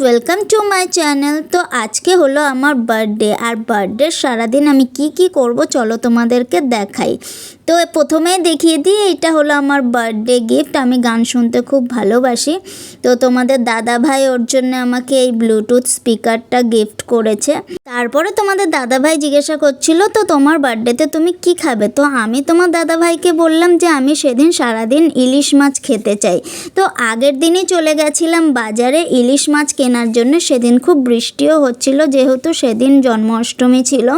Welcome to my channel তো আজকে হলো আমার বার্থডে আর বার্থডে সারাদিন আমি কি কি করব চলো তোমাদেরকে দেখাই। তো প্রথমেই দেখিয়ে দিই, এটা হলো আমার বার্থডে গিফট আমি গান শুনতে খুব ভালোবাসি। তো তোমাদের দাদা ভাই ওর জন্য আমাকে এই ব্লুটুথ স্পিকারটা গিফট করেছে। তারপরে তোমাদের দাদা ভাই জিজ্ঞাসা করছিল, তো তোমার বার্থডেতে তুমি কি খাবে? তো আমি তোমার দাদা ভাইকে বললাম যে, আমি সেদিন সারাদিন ইলিশ মাছ খেতে চাই। তো আগের দিনই চলে গেছিলাম বাজারে ইলিশ মাছ কেনার জন্য, সেদিন খুব বৃষ্টিও হচ্ছিল, যেহেতু সেদিন জন্মাষ্টমী ছিল।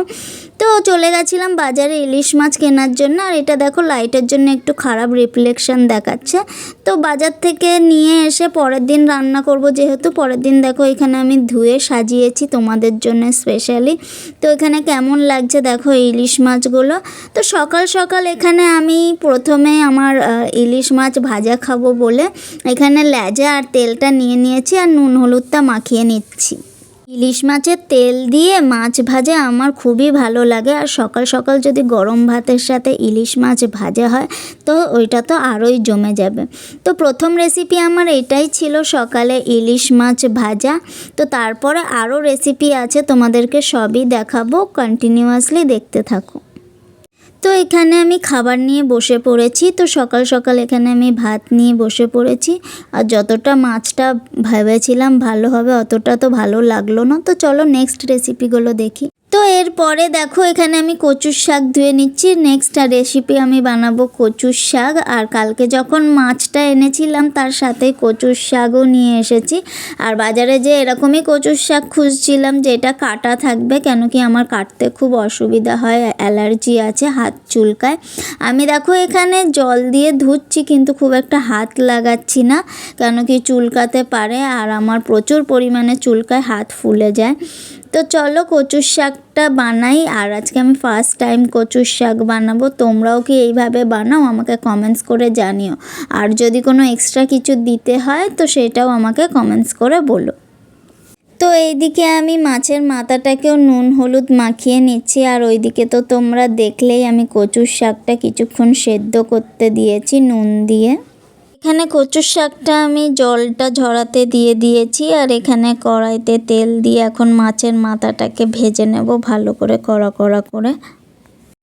তো চলে গেছিলাম বাজারে ইলিশ মাছ কেনার জন্য, আর এটা দেখো লাইটের জন্য একটু খারাপ রিফ্লেকশন দেখাচ্ছে। তো বাজার থেকে নিয়ে এসে পরের দিন রান্না করব যেহেতু, পরের দিন দেখো এখানে আমি ধুয়ে সাজিয়েছি তোমাদের জন্য স্পেশালি তো এখানে কেমন লাগছে দেখো ইলিশ মাছগুলো। তো সকাল সকাল এখানে আমি প্রথমে আমার ইলিশ মাছ ভাজা খাব বলে এখানে লেজা আর তেলটা নিয়ে নিয়েছি, আর নুন হলুদটা মাখিয়ে নিচ্ছি। ইলিশ মাছের তেল দিয়ে মাছ ভাজা আমার খুবই ভালো লাগে। আর সকাল সকাল যদি গরম ভাতের সাথে ইলিশ মাছ ভাজা হয়, তো ওইটা তো আরোই জমে যাবে। তো প্রথম রেসিপি আমার এটাই ছিল সকালে ইলিশ মাছ ভাজা। তো তারপরে আরও রেসিপি আছে, তোমাদেরকে সবই দেখাবো। কন্টিনিউয়াসলি দেখতে থাকো। তো এখানে আমি খাবার নিয়ে বসে পড়েছি। তো সকাল সকাল এখানে আমি ভাত নিয়ে বসে পড়েছি। আর যতটা মাছটা ভেবেছিলাম ভালো হবে, অতটা তো ভালো লাগল না। তো চলো নেক্সট রেসিপিগুলো দেখি। তো এরপরে দেখো, এখানে আমি কচুর শাক ধুয়ে নিচ্ছি। নেক্সট রেসিপি আমি বানাবো কচুর শাক। আর কালকে যখন মাছটা এনেছিলাম, তার সাথে কচুর শাকও নিয়ে এসেছি। আর বাজারে যে এরকমই কচুর শাক খুঁজছিলাম যেটা কাটা থাকবে, কেন কি আমার কাটতে খুব অসুবিধা হয়, অ্যালার্জি আছে, হাত চুলকায়। আমি দেখো, এখানে জল দিয়ে ধুচ্ছি, কিন্তু খুব একটা হাত লাগাচ্ছি না, কেন কি চুলকাতে পারে। আর আমার প্রচুর পরিমাণে চুলকায়, হাত ফুলে যায়। তো চলো কচুর শাকটা বানাই, আর আজকে আমি ফার্স্ট টাইম কচুর শাক বানাবো। তোমরাও কি এইভাবে বানাও? আমাকে কমেন্টস করে জানিও। আর যদি কোনো এক্সট্রা কিছু দিতে হয়, তো সেটাও আমাকে কমেন্টস করে বলো। তো এইদিকে আমি মাছের মাথাটাকেও নুন, হলুদ মাখিয়ে নিচ্ছি, আর ওইদিকে তো তোমরা দেখলেই আমি কচুর শাকটা কিছুক্ষণ সেদ্ধ করতে দিয়েছি নুন দিয়ে। এখানে কচুর শাকটা আমি জলটা ঝরাতে দিয়ে দিয়েছি আর এখানে কড়াইতে তেল দিয়ে এখন মাছের মাথাটাকে ভেজে নেব ভালো করে কড়া কড়া করে।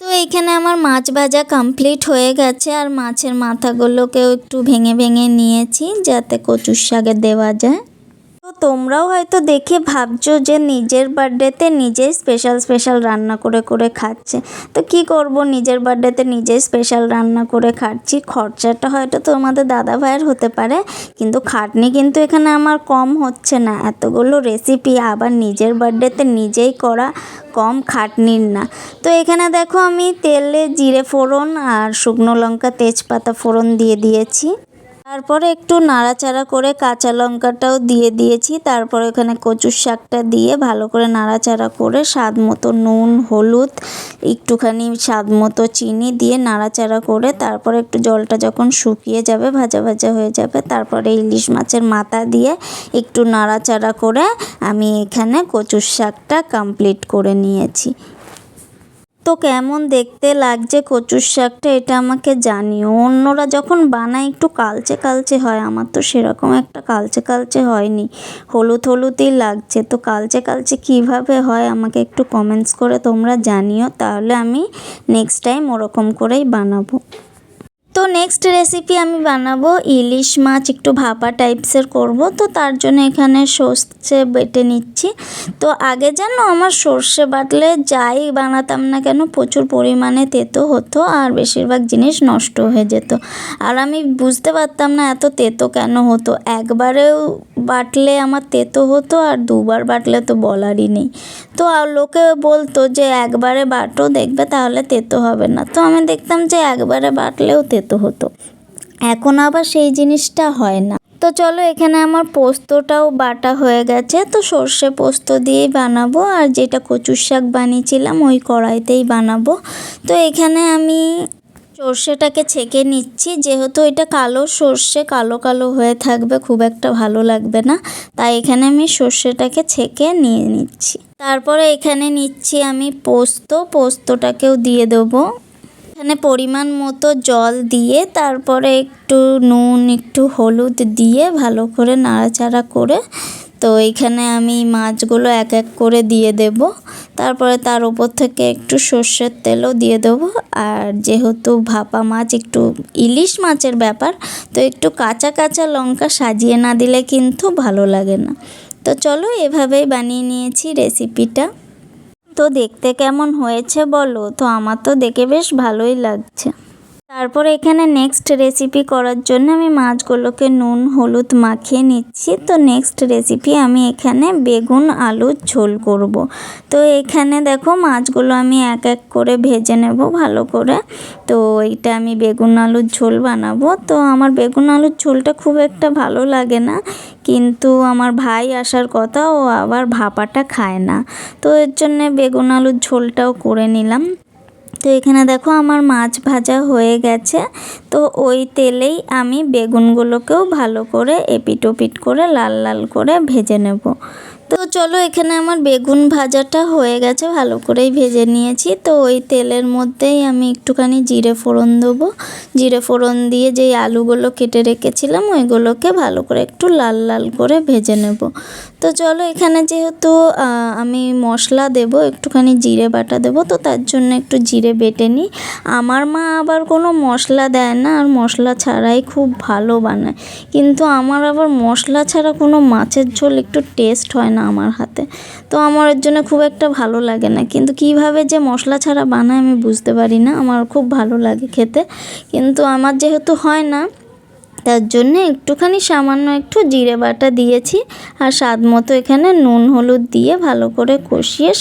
তো এখানে আমার মাছ ভাজা কমপ্লিট হয়ে গেছে আর মাছের মাথাগুলোকেও একটু ভেঙে ভেঙে নিয়েছি যাতে কচুর শাকে দেওয়া যায়। তো তোমরাও হয়তো দেখে ভাবছ যে নিজের বার্থডেতে নিজেই স্পেশাল স্পেশাল রান্না করে করে খাচ্ছে। তো কি করব? নিজের বার্থডেতে নিজেই স্পেশাল রান্না করে খাচ্ছি। খরচাটা হয়তো তোমাদের দাদা ভাইয়ের হতে পারে, কিন্তু খাটনি কিন্তু এখানে আমার কম হচ্ছে না। এতগুলো রেসিপি আবার নিজের বার্থডেতে নিজেই করা কম খাটনির না। তো এখানে দেখো আমি তেলে জিরে ফোড়ন আর শুকনো লঙ্কা তেজপাতা ফোড়ন দিয়ে দিয়েছি। তারপরে একটু নাড়াচাড়া করে কাঁচা লঙ্কাটাও দিয়ে দিয়েছি। তারপরে এখানে কচুর শাকটা দিয়ে ভালো করে নাড়াচাড়া করে স্বাদ মতো নুন, হলুদ, একটুখানি স্বাদ মতো চিনি দিয়ে নাড়াচাড়া করে তারপরে একটু জলটা যখন শুকিয়ে যাবে, ভাজা ভাজা হয়ে যাবে, তারপরে ইলিশ মাছের মাথা দিয়ে একটু নাড়াচাড়া করে আমি এখানে কচুর শাকটা কমপ্লিট করে নিয়েছি। তো কেমন দেখতে লাগছে কচুর শাকটা এটা আমাকে জানিও। অন্যরা যখন বানায় একটু কালচে কালচে হয়, আমার তো সেরকম একটা কালচে কালচে হয়নি। হলুদ হলুদই লাগছে। তো কালচে কালচে কীভাবে হয় আমাকে একটু কমেন্টস করে তোমরা জানিও, তাহলে আমি নেক্সট টাইম ওরকম করেই বানাবো। তো নেক্সট রেসিপি আমি বানাবো ইলিশ মাছ, একটু ভাপা টাইপসের করব। তো তার জন্য এখানে সর্ষে বেটে নিচ্ছি। তো আগে যেন আমার সর্ষে বাটলে যাই বানাতাম না কেন প্রচুর পরিমাণে তেতো হতো আর বেশিরভাগ জিনিস নষ্ট হয়ে যেত। আর আমি বুঝতে পারতাম না এত তেতো কেন হতো। একবারেও বাটলে আমার তেতো হতো আর দুবার বাটলে তো বলারই নেই। তো লোকে বলতো যে একবারে বাটো দেখবে তাহলে তেতো হবে না। তো আমি দেখতাম যে একবারে বাটলেও তেতো হতো। এখন আবার সেই জিনিসটা হয় না। তো চলো এখানে আমার পোস্তটাও বাটা হয়ে গেছে। তো সর্ষে পোস্ত দিয়েই বানাবো আর যেটা কচুর শাক বানিয়েছিলাম ওই কড়াইতেই বানাবো। তো এখানে আমি সর্ষেটাকে ছেঁকে নিচ্ছি। যেহেতু এটা কালো সর্ষে, কালো কালো হয়ে থাকবে, খুব একটা ভালো লাগবে না। তাই এখানে আমি সর্ষেটাকে ছেঁকে নিয়ে নিচ্ছি। তারপরে এখানে নিচ্ছি আমি পোস্ত। পোস্তটাকেও দিয়ে দেবো। এখানে পরিমাণ মতো জল দিয়ে তারপরে একটু নুন, একটু হলুদ দিয়ে ভালো করে নাড়াচাড়া করে তো এখানে আমি মাছগুলো এক এক করে দিয়ে দেব। তারপরে তার উপর থেকে একটু সর্ষের তেলও দিয়ে দেবো। আর যেহেতু ভাপা মাছ একটু ইলিশ মাছের ব্যাপার, তো একটু কাঁচা কাঁচা লঙ্কা সাজিয়ে না দিলে কিন্তু ভালো লাগে না। তো চলো এভাবেই বানিয়ে নিয়েছি রেসিপিটা তো দেখতে কেমন হয়েছে বলো? তো আমার তো দেখে বেশ ভালোই লাগছে। তারপর এখানে নেক্সট রেসিপি করার জন্য আমি মাছগুলোকে নুন, হলুদ মাখিয়ে নিচ্ছি। তো নেক্সট রেসিপি আমি এখানে বেগুন আলুর ঝোল করব। তো এখানে দেখো মাছগুলো আমি এক এক করে ভেজে নেব ভালো করে। তো এইটা আমি বেগুন, আলুর ঝোল বানাবো। তো আমার বেগুন, আলুর ঝোলটা খুব একটা ভালো লাগে না। কিন্তু আমার ভাই আসার কথা, ও আবার ভাপাটা খায় না। তো এর জন্যে বেগুন, আলুর ঝোলটাও করে নিলাম। তো এখানে দেখো আমার মাছ ভাজা হয়ে গেছে। তো ওই তেলেই আমি বেগুনগুলোকেও ভালো করে এপিট ওপিট করে লাল লাল করে ভেজে নেব। তো চলো এখানে আমার বেগুন ভাজাটা হয়ে গেছে, ভালো করেই ভেজে নিয়েছি। তো ওই তেলের মধ্যেই আমি একটুখানি জিরে ফোড়ন দেবো। জিরে ফোড়ন দিয়ে যেই আলুগুলো কেটে রেখেছিলাম, ওইগুলোকে ভালো করে একটু লাল লাল করে ভেজে নেব। তো চলো এখানে যেহেতু আমি মশলা দেব, একটুখানি জিরে বাটা দেবো, তো তার জন্য একটু জিরে বেটে নিই। আমার মা আবার কোনো মশলা দেয় না, আর মশলা ছাড়াই খুব ভালো বানায়। কিন্তু আমার আবার মশলা ছাড়া কোনো মাছের ঝোল একটু টেস্ট হয় না। আমার হাতে। তো আমার এর জন্য খুব একটা ভালো লাগে না। কিন্তু কীভাবে যে মশলা ছাড়া বানায় আমি বুঝতে পারি না। আমার খুব ভালো লাগে খেতে। কিন্তু আমার যেহেতু হয় না, তার জন্য একটুখানি সামান্য একটু জিরে বাটা দিয়েছি। আর স্বাদ মতো এখানে নুন, হলুদ দিয়ে ভালো করে কষিয়ে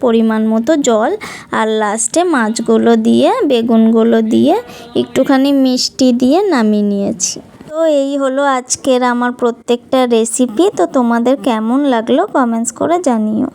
পরিমাণ মতো জল। আর লাস্টে মাছগুলো দিয়ে, বেগুনগুলো দিয়ে একটুখানি মিষ্টি দিয়ে নামিয়ে নিয়েছি। তো এই হলো আজকের আমার প্রত্যেকটা রেসিপি তো তোমাদের কেমন লাগল কমেন্টস করে জানিও।